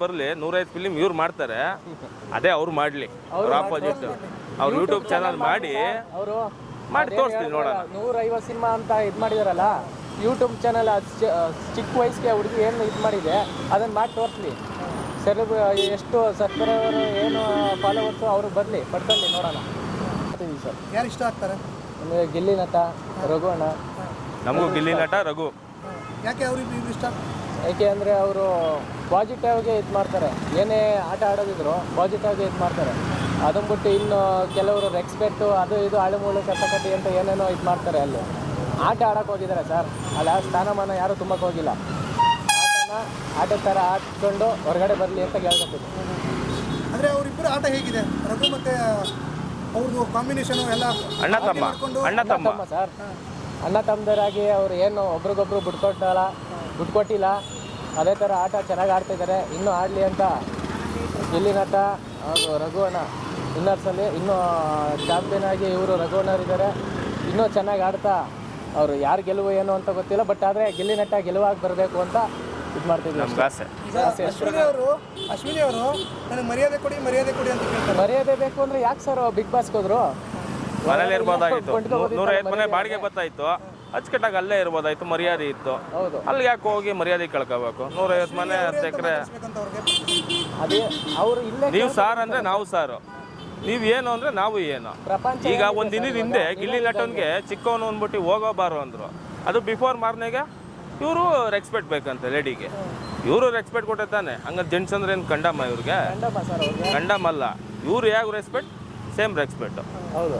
ಬರಲಿ ನೂರೈದು ಫಿಲಿಮ್ ಇವ್ರು ಮಾಡ್ತಾರೆ. ಅದೇ ಅವ್ರು ಮಾಡಲಿ. ಅವ್ರ ಆಪೋಸಿಟ್ ಅವ್ರ ಯೂಟ್ಯೂಬ್ ಚಾನಲ್ ಮಾಡಿ ಅವರು ಮಾಡಿ ತೋರಿಸ್ತೀನಿ ನೋಡೋಣ. ನೂರ ಐವತ್ತು ಸಿನಿಮಾ ಅಂತ ಇದು ಮಾಡಿದಾರಲ್ಲ ಯೂಟ್ಯೂಬ್ ಚಾನಲ್ ಚಿಕ್ಕ ವಯಸ್ಸಿಗೆ ಹುಡುಗಿ ಏನು ಇದು ಮಾಡಿದೆ ಅದನ್ನು ಮಾಡಿ ತೋರಿಸ್ಲಿ. ಸೆಲೆಬ್ ಎಷ್ಟು ಸರ್ಕಾರವರು ಏನು ಫಾಲೋವರ್ಸು ಅವರು ಬರಲಿ ಪಡ್ಕೊಳ್ಳಿ ನೋಡೋಣ. ಸರ್. ಯಾರು ಇಷ್ಟ ಆಗ್ತಾರೆ? ನಮಗೆ ಗಿಲ್ಲಿ ನಟ ರಘು ಅಣ್ಣ. ನಮಗೂ ಗಿಲ್ಲಿ ನಟ ರಘು. ಯಾಕೆ ಅವ್ರಿಗೆ ಇಷ್ಟ? ಯಾಕೆ ಅಂದರೆ ಅವರು ಪಾಸಿಟಿವ್ಗೆ ಇದು ಮಾಡ್ತಾರೆ. ಏನೇ ಆಟ ಆಡೋದಿದ್ರು ಪಾಸಿಟಿವ್ಗೆ ಇದು ಮಾಡ್ತಾರೆ. ಅದನ್ನು ಬಿಟ್ಟು ಇನ್ನು ಕೆಲವರು ರೆಕ್ಸ್ಪೆಕ್ಟು ಅದು ಇದು ಅಳುಮುಳು ಕಟ್ಟಕಟ್ಟಿ ಅಂತ ಏನೇನೋ ಇದು ಮಾಡ್ತಾರೆ ಅಲ್ಲಿ. ಆಟ ಆಡೋಕೆ ಹೋಗಿದ್ದಾರೆ ಸರ್. ಅಲ್ಲಿ ಆ ಸ್ಥಾನಮಾನ ಯಾರೂ ತುಂಬಕ್ಕೆ ಹೋಗಿಲ್ಲ. ಆಟನ ಆಟದ ಥರ ಆಡ್ಕೊಂಡು ಹೊರಗಡೆ ಬರಲಿ ಅಂತ ಕೇಳ್ಕೊತೀನಿ ಅಂದರೆ ಅವರಿಬ್ಬರು ಆಟ ಹೇಗಿದೆ? ರಘು ಮತ್ತೆ ಅವ್ರದ್ದು ಕಾಂಬಿನೇಷನು ಎಲ್ಲ ಅಣ್ಣ ತಮ್ಮ ಅಣ್ಣ ತಮ್ಮ. ತಮ್ಮ ಸರ್. ಅಣ್ಣ ತಮ್ಮದರಾಗಿ ಅವ್ರು ಏನು ಒಬ್ರಿಗೊಬ್ರು ಬಿಟ್ಕೊಟ್ಟಲ್ಲ ಬಿಟ್ಕೊಟ್ಟಿಲ್ಲ. ಅದೇ ಥರ ಆಟ ಚೆನ್ನಾಗಿ ಆಡ್ತಿದ್ದಾರೆ ಇನ್ನೂ ಆಡಲಿ ಅಂತ ಗಿಲ್ಲಿ ಅವರು ಹಾಗೂ ರಘುವಣ್ಣ ವಿನ್ನರ್ಸಲ್ಲಿ ಇನ್ನೂ ಚಾಂಪಿಯನ್ ಆಗಿ ಇವರು ರಘುವಣ್ಣರಿದ್ದಾರೆ ಇನ್ನೂ ಚೆನ್ನಾಗಿ ಆಡ್ತಾ ಅವರು ಯಾರು ಗೆಲುವು ಏನು ಅಂತ ಗೊತ್ತಿಲ್ಲ ಬಟ್ ಆದರೆ ಗೆಲ್ಲಿನಟ್ಟ ಗೆಲುವಾಗಿ ಬರಬೇಕು ಅಂತ ಇದು ಆಸೆ. ಈಗ ಅಶ್ವಿನಿ ಅವರು ಅಶ್ವಿನಿ ಅವರು ನನಗೆ ಮರ್ಯಾದೆ ಕೊಡಿ ಮರ್ಯಾದೆ ಕೊಡಿ ಅಂತ ಕೇಳ್ತಾರೆ. ಮರ್ಯಾದೆ ಬೇಕು ಅಂದರೆ ಯಾಕೆ ಸರ್ ಬಿಗ್ ಬಾಸ್ಗೆ ಹೋದ್ರು? ಮನೇಲಿ ಇರ್ಬೋದಾಗಿತ್ತು. ನೂರೈವತ್ತು ಮನೆ ಬಾಡಿಗೆ ಬರ್ತಾಯಿತ್ತು ಅಚ್ಚುಕಟ್ಟಾಗಿ ಅಲ್ಲೇ ಇರ್ಬೋದಾಯ್ತು ಮರ್ಯಾದೆ ಇತ್ತು. ಹೌದು. ಅಲ್ಲಿ ಯಾಕೆ ಹೋಗಿ ಮರ್ಯಾದೆ ಕಳ್ಕೋಬೇಕು? ನೂರೈವತ್ತು ಮನೆ ಹತ್ತು ಎಕರೆ ಅದೇ ಅವರು ಇಲ್ಲೇ ನೀವು ಸಾರ್ ಅಂದ್ರೆ ನಾವು ಸಾರು. ನೀವು ಏನು ಅಂದ್ರೆ ನಾವು ಏನು. ಪ್ರಪಂಚ ಈಗ ಒಂದ್ ದಿನದ ಹಿಂದೆ ಗಿಲ್ಲಿ ನಟನ್ಗೆ ಚಿಕ್ಕವನು ಅಂದ್ಬಿಟ್ಟು ಹೋಗೋಬಾರು ಅಂದ್ರು. ಅದು ಬಿಫೋರ್ ಮಾರ್ನೆಗೆ? ಇವರು ರೆಸ್ಪೆಕ್ಟ್ ಬೇಕಂತೆ ಲೇಡಿಗೆ ಇವರು ರೆಕ್ಸ್ಪೆಕ್ಟ್ ಕೊಟ್ಟೆ ತಾನೆ ಹಂಗ ಜೆಂಟ್ಸ್ ಅಂದ್ರೆ ಏನು ಕಂಡಮ್ಮ ಇವ್ರಿಗೆ? ಕಂಡಮ್ಮ ಅಲ್ಲ ಇವ್ರು ಯಾವ ರೆಸ್ಪೆಕ್ಟ್ ಸೇಮ್ ರೆಸ್ಪೆಕ್ಟ್ ಹೌದು.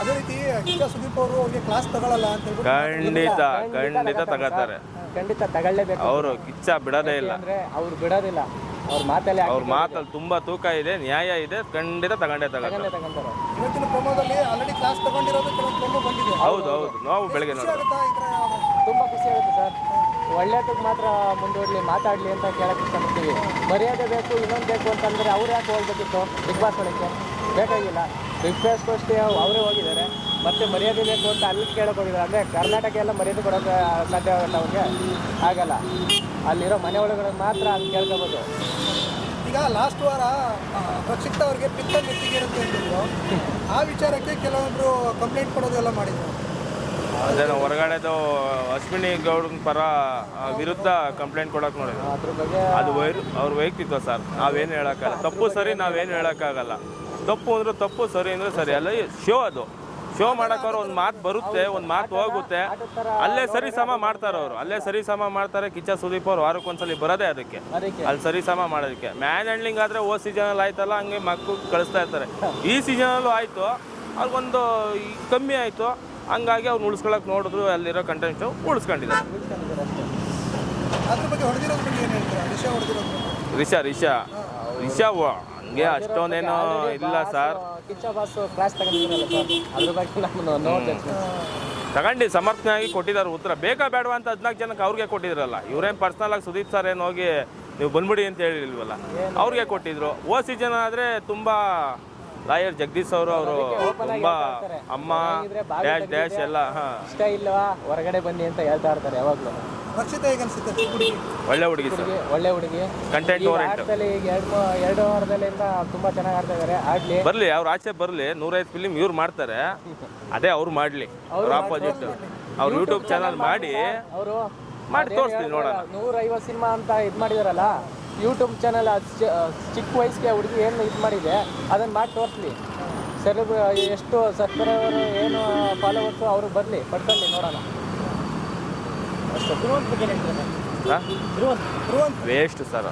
ಅದೇ ರೀತಿ ಕಿಚ್ಚ ಸುದೀಪ್ ಅವರು ಅವ್ರಿಗೆ ಕ್ಲಾಸ್ ತಗೊಳ್ಳಲ್ಲ ಅಂತ ಹೇಳ್ಬಿಟ್ಟು ಖಂಡಿತ ಖಂಡಿತ ತಗತಾರೆ ಖಂಡಿತ ತಗೊಳ್ಳೇಬೇಕು. ಅವರು ಕಿಚ್ಚ ಬಿಡೋದೇ ಇಲ್ಲ. ಅಂದ್ರೆ ಅವ್ರು ಬಿಡೋದಿಲ್ಲ. ಅವ್ರ ಮಾತಲ್ಲಿ ಅವ್ರ ಮಾತಲ್ಲಿ ತುಂಬಾ ತೂಕ ಇದೆ ನ್ಯಾಯ ಇದೆ ಖಂಡಿತ ತಗೊಂಡೇ ತಗೊಂಡೆ ತಗೊಂತಾರೆ. ಇವತ್ತಿನ ಪ್ರಮೋದಲ್ಲಿ ಆಲ್ರೆಡಿ ಕ್ಲಾಸ್ ತಗೊಂಡಿರೋದು ಕೆಲವೊಂದು ಪ್ರಮೋ ಬಂದಿದೆ. ಹೌದು ಹೌದು. ನಾವು ಬೆಳಗ್ಗೆ ನೋಡಿ ತುಂಬಾ ಖುಷಿ ಆಗುತ್ತೆ ಸರ್. ಒಳ್ಳೇದಕ್ಕೆ ಮಾತ್ರ ಮುಂದೂಡಲಿ ಮಾತಾಡಲಿ ಅಂತ ಕೇಳಕ್ಕೆ ಇಷ್ಟಪಡ್ತೀವಿ. ಮರ್ಯಾದೆ ಬೇಕು ಇನ್ನೊಂದು ಬೇಕು ಅಂತಂದ್ರೆ ಅವ್ರು ಯಾಕೆ ಹೋಗ್ಬೇಕಿತ್ತು ಬಿಗ್ ಬಾಸ್ ಒಳಗೆ. ಬೇಕಾಗಿಲ್ಲ. ಅಷ್ಟೇ ಅವರೇ ಹೋಗಿದ್ದಾರೆ. ಮತ್ತೆ ಮರ್ಯಾದೆ ಬೇಕು ಅಂತ ಅಲ್ಲಿ ಕೇಳಿಕೊಂಡಿದ್ದಾರೆ. ಹೋಗಿದ್ದಾರೆ ಅಂದ್ರೆ ಕರ್ನಾಟಕ ಎಲ್ಲ ಮರ್ಯಾದೆ ಕೊಡೋಕೆ ಸಾಧ್ಯ ಆಗುತ್ತೆ ಅವ್ರಿಗೆ? ಆಗಲ್ಲ. ಅಲ್ಲಿರೋ ಮನೆ ಒಳಗಡೆ ಮಾತ್ರ ಅಲ್ಲಿ ಕೇಳ್ಕೊಬೋದು. ಈಗ ಲಾಸ್ಟ್ ವಾರ ಪ್ರಕ್ಷಿಪ್ತ ಅವರಿಗೆ ಪಿತ್ತ ನೆತ್ತಿಗೆ ಇರುತ್ತೆ ಅಂತಿದ್ರು. ಆ ವಿಚಾರಕ್ಕೆ ಕೆಲವೊಬ್ಬರು ಕಂಪ್ಲೇಂಟ್ ಕೊಡೋದೆಲ್ಲ ಮಾಡಿದ್ರು. ಅದೇನೋ ಹೊರಗಡೆದು ಅಶ್ವಿನಿ ಗೌಡನ ಪರ ವಿರುದ್ಧ ಕಂಪ್ಲೇಂಟ್ ಕೊಡಕ್ ನೋಡಿದ್ರು. ಅದ್ರ ಬಗ್ಗೆ ಅದು ವೈರ್ ಅವ್ರ ವೈಯಕ್ತಿತ್ವ ಸರ್. ನಾವೇನು ಹೇಳೋಕ್ಕಾಗಲ್ಲ. ತಪ್ಪು ಸರಿ ನಾವೇನು ಹೇಳೋಕ್ಕಾಗಲ್ಲ. ತಪ್ಪು ಅಂದ್ರೆ ತಪ್ಪು ಸರಿ ಅಂದ್ರೆ ಸರಿ. ಅಲ್ಲ ಶೋ ಅದು. ಶೋ ಮಾಡಕ್ಕವ್ರು ಒಂದು ಮಾತು ಬರುತ್ತೆ ಒಂದು ಮಾತು ಹೋಗುತ್ತೆ. ಅಲ್ಲೇ ಸರಿ ಸಮ ಮಾಡ್ತಾರೆ ಅವರು. ಅಲ್ಲೇ ಸರಿ ಸಮ ಮಾಡ್ತಾರೆ. ಕಿಚ್ಚ ಸುದೀಪ್ ಅವ್ರು ವಾರಕ್ಕೊಂದ್ಸಲಿ ಬರೋದೇ ಅದಕ್ಕೆ. ಅಲ್ಲಿ ಸರಿ ಸಮ ಮಾಡೋದಕ್ಕೆ. ಮ್ಯಾನ್ ಹ್ಯಾಂಡ್ಲಿಂಗ್ ಆದರೆ ಓ ಸೀಸನಲ್ಲಿ ಆಯ್ತಲ್ಲ ಹಂಗೆ ಮಕ್ಕಳು ಕಳಿಸ್ತಾ ಇರ್ತಾರೆ. ಈ ಸೀಸನಲ್ಲೂ ಆಯಿತು. ಅವ್ರಿಗೊಂದು ಕಮ್ಮಿ ಆಯಿತು. ಹಂಗಾಗಿ ಅವ್ರು ಉಳಿಸ್ಕೊಳಕ್ಕೆ ನೋಡಿದ್ರು ಅಲ್ಲಿರೋ ಕಂಟೆಂಟ್ ಉಳಿಸ್ಕೊಂಡಿದ್ದಾರೆ. ರಿಷಾ ರಿಷಾ ರಿಷಾ. ಹಂಗೆ ಅಷ್ಟೊಂದೇನು ಇಲ್ಲ ಸರ್. ಕಿಚ್ಚ ಬಾಸ್ ಕ್ಲಾಸ್ ತಗೊಂಡಿರಲ್ಲ ಸರ್ ಅದ್ರ ಬಗ್ಗೆ ನಾನು ನೋಡ್ದೆ ತಗೊಂಡು ಸಮರ್ಥನೆಯಾಗಿ ಕೊಟ್ಟಿದ್ದಾರೆ ಉತ್ತರ. ಬೇಕಾ ಬೇಡವಾ ಅಂತ ಹದಿನಾಲ್ಕು ಜನಕ್ಕೆ ಅವ್ರಿಗೆ ಕೊಟ್ಟಿದ್ರಲ್ಲ. ಇವ್ರೇನು ಪರ್ಸ್ನಲ್ ಆಗಿ ಸುದೀಪ್ ಸರ್ ಏನು ಹೋಗಿ ನೀವು ಬಂದ್ಬಿಡಿ ಅಂತ ಹೇಳಿಲ್ವಲ್ಲ. ಅವ್ರಿಗೆ ಕೊಟ್ಟಿದ್ರು. ಓ ಜನ ಆದರೆ ತುಂಬ ಲಾಯರ್ ಜಗದೀಶ್ ಅವರು ಅವರು ತುಂಬ ಅಮ್ಮ ಡ್ಯಾಶ್ ಡ್ಯಾಶ್ ಎಲ್ಲ ಹಾಂ. ಇಷ್ಟ ಹೊರಗಡೆ ಬನ್ನಿ ಅಂತ ಹೇಳ್ತಾ ಇರ್ತಾರೆ ಯಾವಾಗಲೂ. ರಕ್ಷಿತಾ ಹೇಗೆ ಅನ್ಸುತ್ತೆ? ಹುಡುಗಿ ಒಳ್ಳೆ ಹುಡುಗಿ ಸರ್. ಹುಡುಗಿ ಒಳ್ಳೆ ಹುಡುಗಿ. ಕಂಟೆಂಟ್ ಆಟದಲ್ಲಿ ಈಗ ಎರಡು ಎರಡು ವಾರದಲ್ಲಿಂದ ತುಂಬಾ ಚೆನ್ನಾಗಿ ಆಡ್ತಾ ಇದಾರೆ. ಆಡ್ಲಿ. ಬರ್ಲಿ ಅವ್ರ ಆಚೆ ಬರ್ಲಿ. ನೂರೈದು ಫಿಲಿಮ್ ಇವ್ರು ಮಾಡ್ತಾರೆ. ಅದೇ ಅವ್ರು ಮಾಡ್ಲಿ. ಅವ್ರ ಆಪೋಸಿಟ್ ಅವ್ರ ಯೂಟ್ಯೂಬ್ ಚಾನಲ್ ಮಾಡಿ ಅವರು ಮಾಡಿ ತೋರಿಸ್ತೀನಿ ನೋಡೋಣ. ನೂರ ಐವತ್ತು ಸಿನಿಮಾ ಅಂತ ಇದು ಮಾಡಿದಾರಲ್ಲ ಯೂಟ್ಯೂಬ್ ಚಾನಲ್ ಚಿಕ್ಕ ವಯಸ್ಸಿಗೆ ಹುಡುಗಿ ಏನು ಇದು ಮಾಡಿದೆ ಅದನ್ನು ಮಾಡಿ ತೋರಿಸ್ಲಿ. ಸೆಲೆಬ್ರ ಎಷ್ಟು ಸರ್ಕಾರವರು ಏನು ಫಾಲೋವರ್ಸು ಅವ್ರಿಗೆ ಬರಲಿ ಪಡ್ಕೊಳ್ಳಿ ನೋಡೋಣ. Waste sir?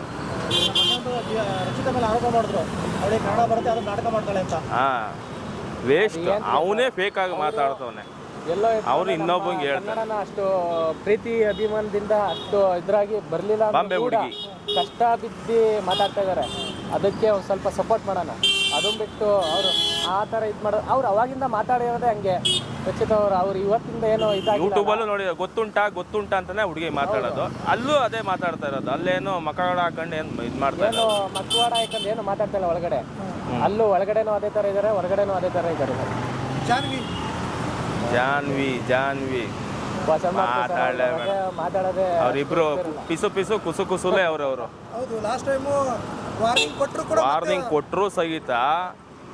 ರಚಿತ ಮೇಲೆ ಆರೋಪ ಮಾಡಿದ್ರು. ಅವಳಿಗೆ ಕನ್ನಡ ಬರುತ್ತೆ ಅದನ್ನ ನಾಟಕ ಮಾಡ್ತಾಳೆ ಅಂತ. ಹಾಂ. ವೇಸ್ಟ್ ಅವನೇ ಫೇಕ್ ಆಗಿ ಮಾತಾಡ್ತವನೆ. ಎಲ್ಲೋ ಅವ್ರು ಇನ್ನೊಬ್ಬಂಗೆ ಹೇಳ್ತಾರೆ. ಕನ್ನಡನ ಅಷ್ಟು ಪ್ರೀತಿ ಅಭಿಮಾನದಿಂದ ಅಷ್ಟು ಇದ್ರಾಗಿ ಬರಲಿಲ್ಲ ಬಾಂಬೆ ಹುಡುಗಿ. ಕಷ್ಟ ಬಿದ್ದು ಮಾತಾಡ್ತಾ ಇದ್ದಾರೆ ಅದಕ್ಕೆ ಒಂದು ಸ್ವಲ್ಪ ಸಪೋರ್ಟ್ ಮಾಡೋಣ. ಅದನ್ನ ಬಿಟ್ಟು ಅವರು ಆ ಥರ ಇದು ಮಾಡೋದು ಅವ್ರು ಅವಾಗಿಂದ ಮಾತಾಡಿರೋದೇ ಹಂಗೆ. ಖಚಿತ ಅವರು ಅವ್ರು ಇವತ್ತಿಂದ ಏನೋ ಇದಾಗಿಲ್ಲ ಯೂಟ್ಯೂಬಲ್ಲೂ ನೋಡಿ ಗೊತ್ತುಂಟಾ ಗೊತ್ತುಂಟಾ ಅಂತಾನೆ ಹುಡುಗಿ ಮಾತಾಡೋದು. ಅಲ್ಲೂ ಅದೇ ಮಾತಾಡ್ತಾ ಇರೋದು. ಅಲ್ಲೇನೋ ಮಕ್ಕಳ ಹಾಕೊಂಡು ಏನು ಇದು ಮಾಡ್ತಾ ಏನು ಇರೋದು ಮಕ್ಕವಾಡ ಯಾಕಂದ್ರೆ ಏನು ಮಾತಾಡ್ತಾ ಇಲ್ಲ ಒಳಗಡೆ. ಅಲ್ಲೂ ಒಳಗಡೆನೂ ಅದೇ ಥರ ಇದ್ದಾರೆ ಹೊರಗಡೆನೂ ಅದೇ ಥರ ಇದ್ದಾರೆ ಜಾನ್ವಿ. ಜಾನ್ವಿ ಜಾನ್ವಿ. ಮಾತಾಡ್ಲೇ ಅವ್ರ ಮಾತಾಡೋದೇ ಅವರಿಬ್ರು ಪಿಸು ಪಿಸು ಕುಸು ಕುಸುಲೇ ಅವ್ರವರು. ಹೌದು ಲಾಸ್ಟ್ ಟೈಮು ವಾರ್ನಿಂಗ್ ಕೊಟ್ಟರು ಕೂಡ ವಾರ್ನಿಂಗ್ ಕೊಟ್ಟರು ಸಹಿತ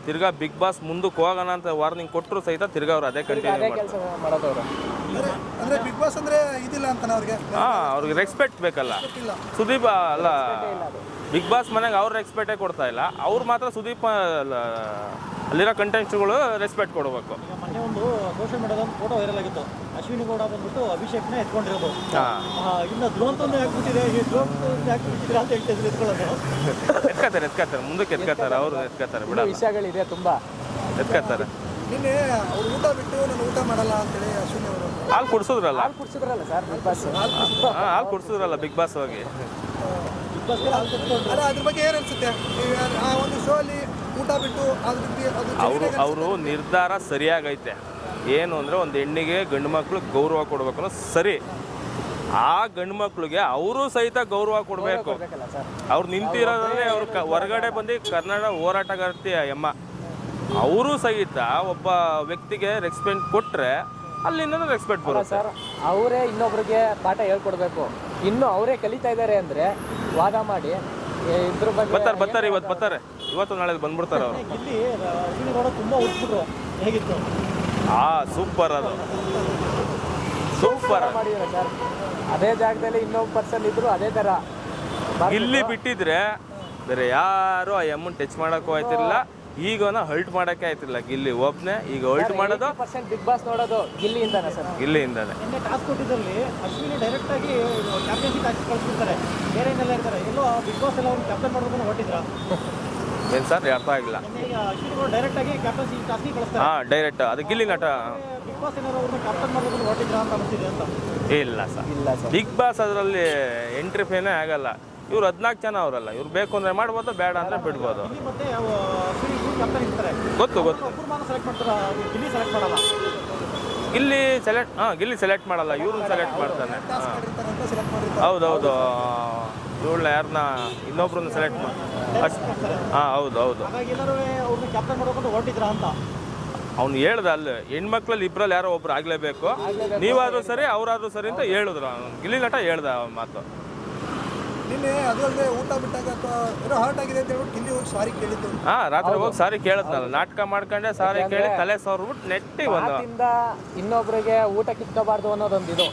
ತಿರ್ಗಾ ಬಿಗ್ ಬಾಸ್ ಮುಂದಕ್ಕೆ ಹೋಗೋಣ ಅಂತ ವಾರ್ನಿಂಗ್ ಕೊಟ್ಟರು ಸಹಿತ ತಿರ್ಗಾ ಅವ್ರು ಅದೇ ಕಂಟಿನ್ಯೂ ಮಾಡ್ತಾರೆ. ಕೆಲಸ ಮಾಡೋದವ್ರು ಅಂದ್ರೆ ಅಂದ್ರೆ ಬಿಗ್ ಬಾಸ್ ಅಂದ್ರೆ ಇದಿಲ್ಲ ಅಂತ ಅವ್ರಿಗೆ ಹಾ ಅವ್ರಿಗೆ ರೆಸ್ಪೆಕ್ಟ್ ಬೇಕಲ್ಲ. ಸುದೀಪ್ ಅಲ್ಲ ಬಿಗ್ ಬಾಸ್ ಮನೆಗೆ ಅವ್ರು ರೆಸ್ಪೆಕ್ಟೇ ಕೊಡ್ತಾ ಇಲ್ಲ. ಅವ್ರು ಮಾತ್ರ ಸುದೀಪ್ ಅಲ್ಲ, ಅಲ್ಲಿರೋ ಕಂಟೆಂಟ್ಸ್ಗಳು ರೆಸ್ಪೆಕ್ಟ್ ಕೊಡಬೇಕು. ಒಂದು ಸೋಷಿಯಲ್ ಮೀಡಿಯಾದ ಒಂದು ಫೋಟೋ ವೈರಲ್ ಆಗಿತ್ತು. ಅಶ್ವಿನಿ ಗೌಡ ಬಂದ್ಬಿಟ್ಟು ಅಭಿಷೇಕ್ನ ಎತ್ಕೊಂಡಿರೋದು. ಹಾಂ. ಆ, ತೊಂದರೆ ಆಗ್ಬಿಟ್ಟಿದೆ. ಹಾಕ್ಬಿಟ್ಟಿದೆ ಈ ಧ್ರುವಂತ ಹಾಕ್ಬಿಟ್ಟಿದ್ರೆ ಅಂತ ಹೇಳ್ತಿದ್ರು ಎತ್ಕೊಳ್ಳೋದು. ಎತ್ಕತ್ತಾರೆ ಎತ್ಕತ್ತಾರೆ ಮುಂದಕ್ಕೆ ಎತ್ಕತ್ತಾರೆ ಅವರು ಎತ್ಕತ್ತಾರೆ ಬಿಡ ವಿಷಯಗಳಿದೆ ತುಂಬಾ. ಎತ್ಕತ್ತಾರೆ ನಿನ್ನೆ ಅವ್ರು ಊಟ ಬಿಟ್ಟು ನಾನು ಊಟ ಮಾಡಲ್ಲ ಅಂತೇಳಿ ಅಶ್ವಿನಿ ಅವರು ಹಾಲು ಕುಡಿಸಿದ್ರಲ್ಲ? ಹಾಲು ಕುಡಿಸಿದ್ರಲ್ಲ ಸರ್ ಬಿಗ್ ಬಾಸ್. ಹಾಲು ಕುಡ್ಸಿದ್ರಲ್ಲ ಬಿಗ್ ಬಾಸ್ ಹೋಗಿ. ಬಿಗ್ ಬಾಸ್ ಅಲ್ಲ ಅದ್ರ ಬಗ್ಗೆ ಏನು ಅನ್ಸುತ್ತೆ? ಆ ಒಂದು ಶೋ ಅಲ್ಲಿ ಊಟ ಬಿಟ್ಟು ಅದ್ರ ಅವರು ಅವರು ನಿರ್ಧಾರ ಸರಿಯಾಗೈತೆ. ಏನು ಅಂದರೆ ಒಂದು ಹೆಣ್ಣಿಗೆ ಗಂಡು ಮಕ್ಕಳು ಗೌರವ ಕೊಡಬೇಕು ಸರಿ ಆ ಗಂಡು ಮಕ್ಳಿಗೆ ಅವರು ಸಹಿತ ಗೌರವ ಕೊಡಬೇಕು ಅವ್ರು ನಿಂತಿರೋದ್ರಲ್ಲಿ ಅವ್ರು ಕ ಹೊರಗಡೆ ಬಂದು ಕನ್ನಡ ಹೋರಾಟಗಾರ್ತಿ ಎಮ್ಮ ಅವರು ಸಹಿತ ಒಬ್ಬ ವ್ಯಕ್ತಿಗೆ ರೆಸ್ಪೆಕ್ಟ್ ಕೊಟ್ಟರೆ ಅಲ್ಲಿಂದ ರೆಸ್ಪೆಕ್ಟ್ ಬರುತ್ತೆ ಸರ್ ಅವರೇ ಇನ್ನೊಬ್ರಿಗೆ ಪಾಠ ಹೇಳ್ಕೊಡ್ಬೇಕು ಇನ್ನು ಅವರೇ ಕಲಿತಾ ಇದ್ದಾರೆ ಅಂದರೆ ವಾದ ಮಾಡಿ ಇಬ್ಬರು ಇದ್ರ ಬಗ್ಗೆ ಬರ್ತಾರೆ ಬರ್ತಾರೆ ಇವತ್ತು ಬರ್ತಾರೆ ಇವತ್ತು ನಾಳೆ ಬಂದ್ಬಿಡ್ತಾರೆ ಅವರು ಇಲ್ಲಿ ತುಂಬ ಉಟ್ಬಿಟ್ರು ಹೇಗಿತ್ತು ಆ ಸೂಪರ್ ಅದು. ಸೂಪರ್ ಮಾಡಿದ್ದಾರೆ ಸರ್ ಅದೇ ಜಾಗದಲ್ಲಿ ಇನ್ನೊಬ್ಬ ಪರ್ಸನ್ ಇದ್ರು ಅದೇ ತರ. ಇಲ್ಲಿ ಬಿಟ್ಟಿದ್ರೆ ಬೇರೆ ಯಾರು ಆ ಎಮ್ಮನ್ ಟಚ್ ಮಾಡಕ್ಕೂ ಆಯ್ತಿರ್ಲಿಲ್ಲ. ಈಗನ ಹಲ್ಟ್ ಮಾಡಕ್ಕೆ ಆಯ್ತಿಲ್ಲ ಗಿಲ್ಲಿ ಒಬ್ನೇ ಈಗ ಹಲ್ಟ್ ಮಾಡೋದು. ಪರ್ಸೆಂಟ್ ಬಿಗ್ ಬಾಸ್ ನೋಡೋದು ಗಿಲ್ಲಿಯಿಂದಾನೆ ಸರ್. ಗಿಲ್ಲಿಯಿಂದಾನೆ ನಿನ್ನೆ ಟಾಸ್ಕ್ ಕೊಟ್ಟಿದ್ದಲ್ಲಿ ಅಶ್ವಿನಿ ಡೈರೆಕ್ಟಾಗಿ ಕ್ಯಾಪ್ಟನ್ಶಿಪ್ ಹಾಕಿ ಕಳಿಸ್ಬಿಡ್ತಾರೆ. ಬೇರೆ ಏನೆಲ್ಲ ಇರ್ತಾರೆ? ಎಲ್ಲೋ ಬಿಗ್ ಬಾಸ್ ಎಲ್ಲ ಅವ್ರು ಕ್ಯಾಪ್ಟನ್ ಮಾಡ್ಬೇಕು ಹೊಟ್ಟಿದ್ರ ಏನು ಸರ್? ಅರ್ಥ ಆಗಿಲ್ಲ. ಹಾಂ ಡೈರೆಕ್ಟ್ ಅದು ಗಿಲ್ಲಿ ನಟ. ಬಿಗ್ ಬಾಸ್ ಏನಾದ್ರು ಅವ್ರನ್ನ ಕ್ಯಾಪ್ಟನ್ ಮಾಡ್ಬೇಕು ಹೊಟ್ಟಿದ್ರ ಅಂತ ಅನಿಸ್ತಿದೆ ಅಂತ. ಇಲ್ಲ ಸರ್. ಇಲ್ಲ ಸರ್. ಬಿಗ್ ಬಾಸ್ ಅದರಲ್ಲಿ ಎಂಟ್ರಿ ಫೇನೇ ಆಗಲ್ಲ. ಇವ್ರು ಹದಿನಾಲ್ಕು ಜನ ಅವರಲ್ಲ. ಇವ್ರು ಬೇಕು ಅಂದರೆ ಮಾಡ್ಬೋದು ಬೇಡ ಅಂದರೆ ಬಿಡ್ಬೋದು. ಇಲ್ಲಿ ಮತ್ತೆ ಅವು ಕ್ಯಾಪ್ಟನ್ ಇರ್ತಾರೆ. ಗೊತ್ತು ಗೊತ್ತು. ಒಬ್ಬರು ಸೆಲೆಕ್ಟ್ ಮಾಡ್ತಾರೆ? ಗಿಲ್ಲಿ ಸೆಲೆಕ್ಟ್ ಹಾಂ ಗಿಲ್ಲಿ ಸೆಲೆಕ್ಟ್ ಮಾಡಲ್ಲ. ಇವ್ರನ್ನ ಸೆಲೆಕ್ಟ್ ಮಾಡ್ತಾನೆ ಹೌದೌದು. ಇವಳನ್ನ ಯಾರನ್ನ ಇನ್ನೊಬ್ರನ್ನ ಸೆಲೆಕ್ಟ್ ಮಾಡಿ ಅಷ್ಟು ಹಾಂ ಹೌದು ಹೌದು. ಹಾಗಾಗಿ ಎಲ್ಲರೂ ಅವ್ರನ್ನ ಕ್ಯಾಪ್ಟನ್ ಮಾಡ್ಬೇಕು ಅಂತ ಹೊರಟಿದ್ರ ಅಂತ. ಅವ್ನು ಹೇಳ್ದ ಅಲ್ಲಿ ಹೆಣ್ಮಕ್ಳಲ್ಲಿ ಇಬ್ಬರಲ್ಲಿ ಯಾರೋ ಒಬ್ರು ಆಗಲೇಬೇಕು. ನೀವಾದ್ರೂ ಸರಿ ಅವರಾದ್ರೂ ಸರಿ ಅಂತ ಹೇಳಿದ್ರು. ಅವ್ನು. ಗಿಲ್ಲಿ ನಟ ಹೇಳ್ದ ಅವ್ನ ಮಾತು. ನಿನ್ನೆ ಊಟ ಬಿಟ್ಟಾಗ ಅಥವಾ ಏನೋ ಹಾರ್ಟ್ ಆಗಿದೆ ಅಂತ ಹೇಳ್ಬಿಟ್ಟು ಇಲ್ಲಿ ಹೋಗಿ ಸಾರಿ ಕೇಳಿದ್ದು ಹಾಂ ರಾತ್ರಿ ಹೋಗಿ ಸಾರಿ ಕೇಳದ್ನಲ್ಲ. ನಾಟಕ ಮಾಡ್ಕೊಂಡೆ ಸಾರಿ ಕೇಳಿ ತಲೆ ಸವರ್ಬಿಟ್ಟು ನೆಟ್ಟಿ ಬಂದ ಮಾತಿಂದ ಇನ್ನೊಬ್ರಿಗೆ ಊಟ ಕಿತ್ಕೋಬಾರ್ದು ಅನ್ನೋದೊಂದು ಇದು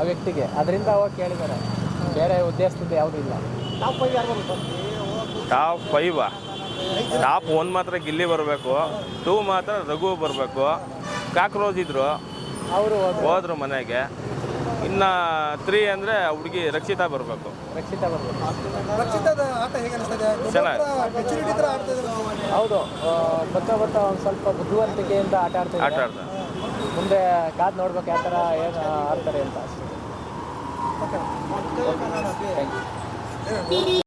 ಆ ವ್ಯಕ್ತಿಗೆ. ಅದರಿಂದ ಅವಾಗ ಕೇಳಿದ್ದಾರೆ. ಬೇರೆ ಉದ್ದೇಶದಿಂದ ಯಾವುದೂ ಇಲ್ಲ. ಟಾಪ್ ಫೈವ್ ಯಾರು ಟಾಪ್ ಫೈವ್ ಟಾಪ್ ಒನ್ ಮಾತ್ರ ಗಿಲ್ಲಿ ಬರಬೇಕು. ಟೂ ಮಾತ್ರ ರಘು ಬರಬೇಕು. ಕಾಕ್ರೋಜ್ ಇದ್ರು. ಅವರು ಹೋದ್ರು. ಮನೆಗೆ. ಇನ್ನು ತ್ರೀ ಅಂದರೆ ಹುಡುಗಿ ರಕ್ಷಿತಾ ಬರಬೇಕು. ರಕ್ಷಿತಾ ಬರಬೇಕು. ಹೌದು. ಬರ್ತಾ ಬರ್ತಾ ಒಂದು ಸ್ವಲ್ಪ ಬುದ್ಧಿವಂತಿಕೆಯಿಂದ ಆಟ ಆಡ್ತಾ ಆಟ ಇದ್ದಾರೆ. ಮುಂದೆ ಕಾದ್ ನೋಡ್ಬೇಕು ಯಾವ ಥರ ಏನು ಆಡ್ತಾರೆ ಅಂತ. バンドタイム!